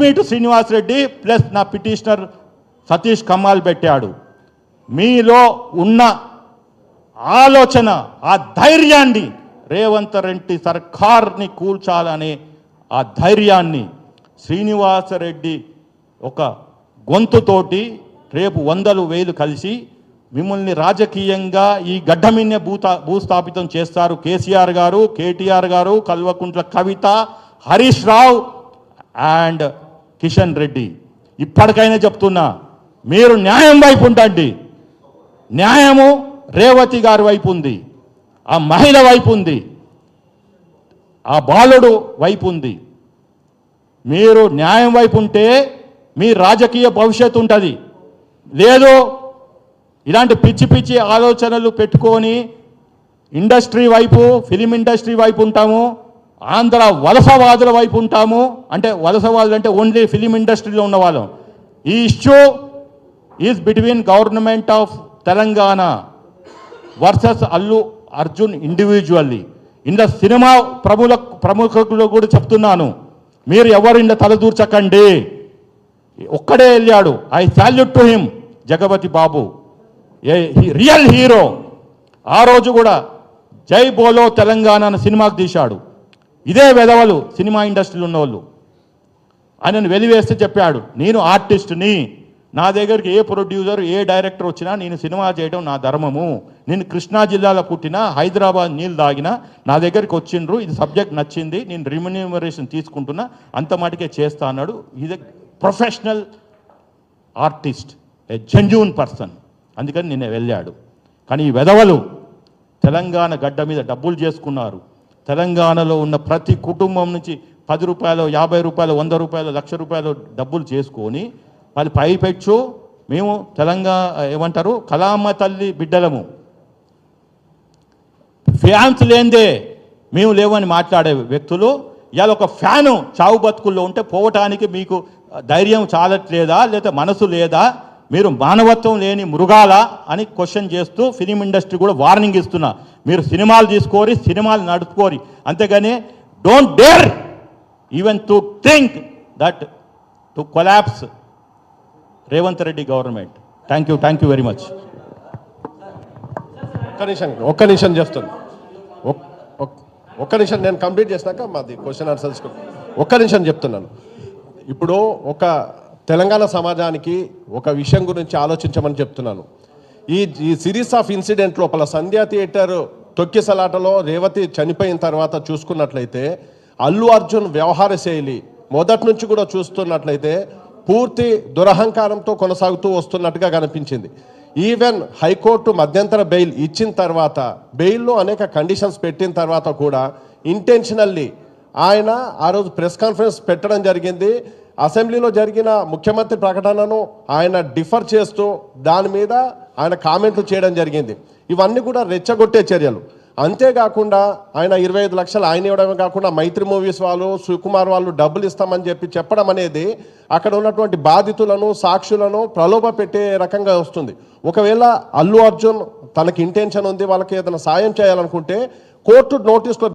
Meet Srinivas Reddy plus నా petitioner Satish కమ్మాల్ పెట్టాడు. మీలో ఉన్న ఆలోచన ఆ ధైర్యాన్ని రేవంత్ రెడ్డి సర్కార్ని కూల్చాలనే ఆ ధైర్యాన్ని శ్రీనివాసరెడ్డి ఒక గొంతుతోటి రేపు వందలు వేలు కలిసి మిమ్మల్ని రాజకీయంగా ఈ గడ్డమిన్య భూతా భూస్థాపితం చేస్తారు. KCR garu KTR garu Kalvakuntla Kavitha Harish Rao and Kishan Reddy. ఇప్పటికైనా చెప్తున్నా మీరు న్యాయం వైపు ఉండండి. న్యాయము రేవతి గారి వైపు ఉంది. ఆ మహిళ వైపు ఉంది. ఆ బాలుడు వైపు ఉంది. మీరు న్యాయం వైపు ఉంటే మీ రాజకీయ భవిష్యత్తు ఉంటుంది. లేదు ఇలాంటి పిచ్చి పిచ్చి ఆలోచనలు పెట్టుకొని ఇండస్ట్రీ వైపు ఫిలిం ఇండస్ట్రీ వైపు ఉంటాము. ఆంధ్ర వలసవాదుల వైపు ఉంటాము. అంటే వలసవాదులు అంటే ఓన్లీ ఫిలిం ఇండస్ట్రీలో ఉన్న వాళ్ళం ఈ issue is between government of Telangana versus Allu Arjun individually ఇంత సినిమా ప్రముఖ ప్రముఖులు కూడా చెప్తున్నాను. మీరు ఎవరు ఇంత తలదూర్చకండి ఒక్కడే వెళ్ళాడు. I salute to him Jagapathi Babu. A real hero ఆ రోజు కూడా జై బోలో తెలంగాణ సినిమాకు తీశాడు. ఇదే వెధవలు సినిమా ఇండస్ట్రీలో ఉన్నవాళ్ళు. ఆయనను వెలివేస్తే చెప్పాడు నేను ఆర్టిస్ట్ని. నా దగ్గరికి ఏ ప్రొడ్యూసర్ ఏ డైరెక్టర్ వచ్చినా నేను సినిమా చేయడం నా ధర్మము. నేను కృష్ణా జిల్లాలో పుట్టిన హైదరాబాద్ నీళ్ళు తాగిన నా దగ్గరికి వచ్చిండ్రు ఇది సబ్జెక్ట్ నచ్చింది నేను రిమ్యూనరేషన్ తీసుకుంటున్నా అంత మటుకే చేస్తా అన్నాడు. ఇది professional artist a genuine person అందుకని నిన్న వెళ్ళాడు. కానీ ఈ వెధవలు తెలంగాణ గడ్డ మీద డబ్బులు చేసుకున్నారు. తెలంగాణలో ఉన్న ప్రతి కుటుంబం నుంచి పది రూపాయలు యాభై రూపాయలు వంద రూపాయలు లక్ష రూపాయలు డబ్బులు చేసుకొని వాళ్ళు పై పెచ్చు మేము తెలంగాణ ఏమంటారు? కళామ్మ తల్లి బిడ్డలము. ఫ్యాన్స్ లేందే మేము లేవని మాట్లాడే వ్యక్తులు ఇవాళ ఒక ఫ్యాను చావు బతుకుల్లో ఉంటే పోవటానికి మీకు ధైర్యం చాలట్లేదా? లేదా మనసు లేదా? మీరు మానవత్వం లేని మృగాలా అని క్వశ్చన్ చేస్తూ ఫిలిం ఇండస్ట్రీ కూడా వార్నింగ్ ఇస్తున్నా. మీరు సినిమాలు తీసుకోరి సినిమాలు నడుపుకోరి. అంతేగాని don't dare even to think that to collapse Revanth Reddy government thank you thank you very much ఒక్క నిమిషం ఒక్క నిమిషం చేస్తుంది ఒక్క నిమిషం నేను కంప్లీట్ చేసినాక మాది క్వశ్చన్ ఆన్సర్స్ ఒక్క నిమిషం చెప్తున్నాను. ఇప్పుడు ఒక తెలంగాణ సమాజానికి ఒక విషయం గురించి ఆలోచించమని చెప్తున్నాను. ఈ ఈ సిరీస్ ఆఫ్ ఇన్సిడెంట్ లోపల సంధ్యా థియేటర్ తొక్కిసలాటలో రేవతి చనిపోయిన తర్వాత చూసుకున్నట్లయితే అల్లు అర్జున్ వ్యవహార శైలి మొదటి నుంచి కూడా చూస్తున్నట్లయితే పూర్తి దురహంకారంతో కొనసాగుతూ వస్తున్నట్టుగా కనిపించింది. ఈవెన్ హైకోర్టు మధ్యంతర బెయిల్ ఇచ్చిన తర్వాత బెయిల్లో అనేక కండిషన్స్ పెట్టిన తర్వాత కూడా ఇంటెన్షనల్లీ ఆయన ఆ రోజు ప్రెస్ కాన్ఫరెన్స్ పెట్టడం జరిగింది. అసెంబ్లీలో జరిగిన ముఖ్యమంత్రి ప్రకటనను ఆయన డిఫర్ చేస్తూ దాని మీద ఆయన కామెంట్లు చేయడం జరిగింది. ఇవన్నీ కూడా రెచ్చగొట్టే చర్యలు. అంతేకాకుండా ఆయన ఇరవై ఐదు లక్షలు ఆయన ఇవ్వడమే కాకుండా మైత్రి మూవీస్ వాళ్ళు సుకుమార్ వాళ్ళు డబ్బులు ఇస్తామని చెప్పి చెప్పడం అనేది అక్కడ ఉన్నటువంటి బాధితులను సాక్షులను ప్రలోభ పెట్టే రకంగా వస్తుంది. ఒకవేళ అల్లు అర్జున్ తనకి ఇంటెన్షన్ ఉంది వాళ్ళకి ఏదైనా సాయం చేయాలనుకుంటే కోర్టు నోటీస్లో